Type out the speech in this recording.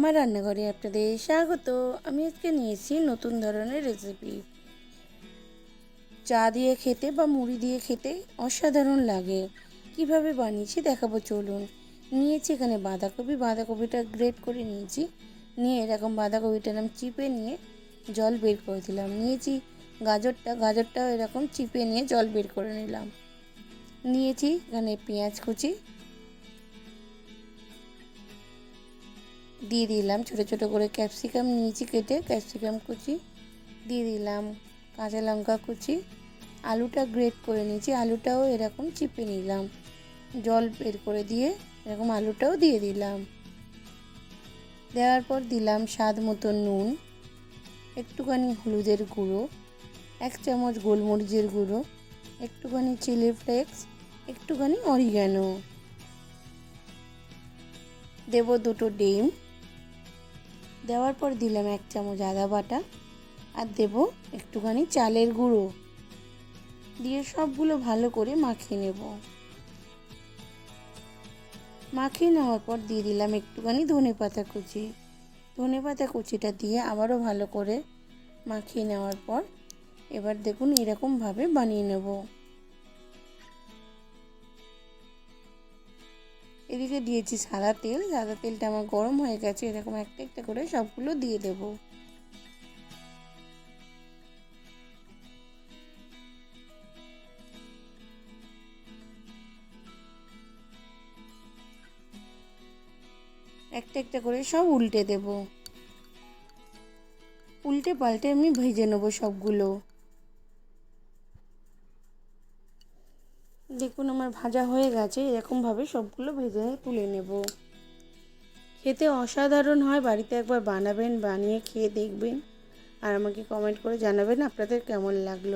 আমার রান্নাঘরে আপনাদের স্বাগত। আমি আজকে নিয়েছি নতুন ধরনের রেসিপি চা দিয়ে খেতে বা মুড়ি দিয়ে খেতে অসাধারণ লাগে। কীভাবে বানিয়েছি দেখাবো, চলুন। নিয়েছি এখানে বাঁধাকপি। বাঁধাকপিটা গ্রেট করে নিয়েছি। নিয়ে এরকম বাঁধাকপিটা এরকম চিপে নিয়ে জল বের করে দিলাম। নিয়েছি গাজরটা। গাজরটাও এরকম চিপে নিয়ে জল বের করে নিলাম। নিয়েছি এখানে পেঁয়াজ কুচি দিয়ে দিলাম ছোটো ছোটো করে ক্যাপসিকাম নিয়েছি কেটে, ক্যাপসিকাম কুচি দিয়ে দিলাম, কাঁচা লঙ্কা কুচি। আলুটা গ্রেট করে নিয়েছি, আলুটাও এরকম চিপে নিলাম। জল বের করে দিয়ে এরকম আলুটাও দিয়ে দিলাম। দেওয়ার পর দিলাম স্বাদ মতো নুন, একটুখানি হলুদের গুঁড়ো, এক চামচ গোলমরিচের গুঁড়ো, একটুখানি চিলি ফ্লেক্স, একটুখানি অরিগ্যানো দেব দুটো ডিম। দেওয়ার পর দিলাম এক চামচ আদা বাটা আর দেব একটুখানি চালের গুঁড়ো। দিয়ে সবগুলো ভালো করে মাখিয়ে নেব। মাখিয়ে নেওয়ার পর দিয়ে দিলাম একটুখানি ধনে পাতা কুচি। ধনে পাতা কুচিটা দিয়ে আবারও ভালো করে মাখিয়ে নেওয়ার পর এবার দেখুন এরকমভাবে বানিয়ে নেব। এদিকে দিয়েছি সাদা তেল। সাদা তেলটা আমার গরম হয়ে গেছে, এরকম একটা একটা করে সবগুলো দিয়ে দেব। একটা একটা করে সব উল্টে দেব। উল্টে পাল্টে আমি ভেজে নেব সবগুলো। দেখুন আমার ভাজা হয়ে গেছে, এরকমভাবে সবগুলো ভেজে তুলে নেব। খেতে অসাধারণ হয়, বাড়িতে একবার বানাবেন, বানিয়ে খেয়ে দেখবেন। আর আমাকে কমেন্ট করে জানাবেন আপনাদের কেমন লাগল।